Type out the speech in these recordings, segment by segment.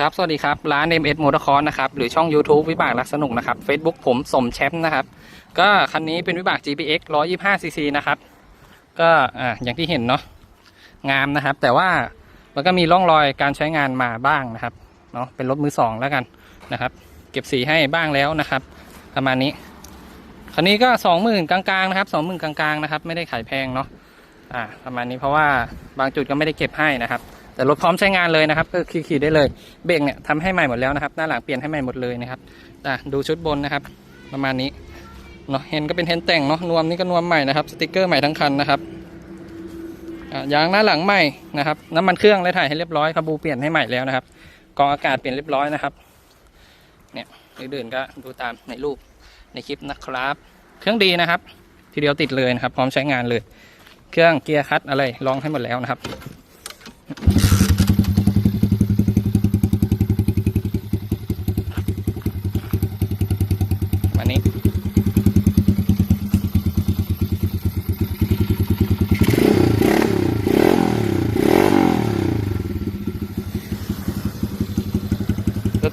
ครับ สวัสดีครับ ร้าน MS m o t o r c o r s นะครับ หรือช่อง YouTube วิบากรักสนุกนะครับ Facebook ผมสมแชมป์นะครับ ก็คันนี้เป็นวิบาก GPX 125cc นะครับ ก็อ่าอย่างที่เห็นเนาะ งามนะครับ แต่ว่ามันก็มีร่องรอยการใช้งานมาบ้างนะครับ เนาะเป็นรถมือสองแล้วกันนะครับ เก็บสีให้บ้างแล้วนะครับ ประมาณนี้ คันนี้ก็สองหมื่นกลางๆนะครับสองหมื่นกลางๆนะครับ ไม่ได้ขายแพงเนาะ อ่า ประมาณนี้เพราะว่าบางจุดก็ไม่ได้เก็บให้นะครับ แต่รถพร้อมใช้งานเลยนะครับก็ขี่ๆได้เลยเบรกเนี่ยทำให้ใหม่หมดแล้วนะครับหน้าหลังเปลี่ยนให้ใหม่หมดเลยนะครับอะดูชุดบนนะครับ ประมาณนี้เนาะเห็นก็เป็นเห็นแต่งเนาะนวมนี่ก็นวมใหม่นะครับสติกเกอร์ใหม่ทั้งคันนะครับอะยางหน้าหลังใหม่นะครับน้ำมันเครื่องและถ่ายให้เรียบร้อยคาบูเปลี่ยนให้ใหม่แล้วนะครับกรองอากาศเปลี่ยนเรียบร้อยนะครับเนี่ยอื่นๆก็ดูตามในรูปในคลิปนะครับ เครื่องดีนะครับ ทีเดียวติดเลยนะครับ พร้อมใช้งานเลย เครื่องเกียร์คัดอะไรลองให้หมดแล้วนะครับ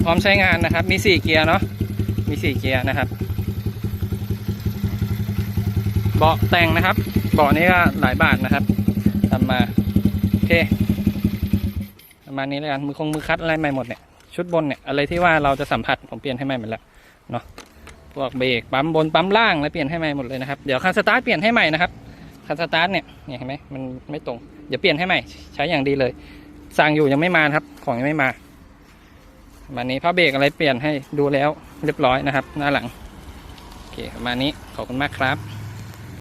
รถพร้อมใช้งานนะครับ มีสี่เกียร์เนาะมีสี่เกียร์นะครับ เบาะแต่งนะครับ เบาะนี้ก็หลายบาทนะครับทำมาโอเคประมาณนี้แล้วกันมือคงมือคัดอะไรใหม่หมดเนี่ยชุดบนเนี่ยอะไรที่ว่าเราจะสัมผัสผมเปลี่ยนให้ใหม่หมดแล้วเนาะพวกเบรกปั๊มบนปั๊มล่างแล้วเปลี่ยนให้ใหม่หมดเลยนะครับเดี๋ยวคันสตาร์ทเปลี่ยนให้ใหม่นะครับคันสตาร์ทเนี่ยเนี่ยเห็นไหมมันไม่ตรงเดี๋ยวเปลี่ยนให้ใหม่ใช้อย่างดีเลยสั่งอยู่ยังไม่มาครับของยังไม่มา วันนี้ผ้าเบรกอะไรเปลี่ยนให้ดูแล้วเรียบร้อยนะครับ หน้าหลัง โอเคประมาณนี้ขอบคุณมากครับ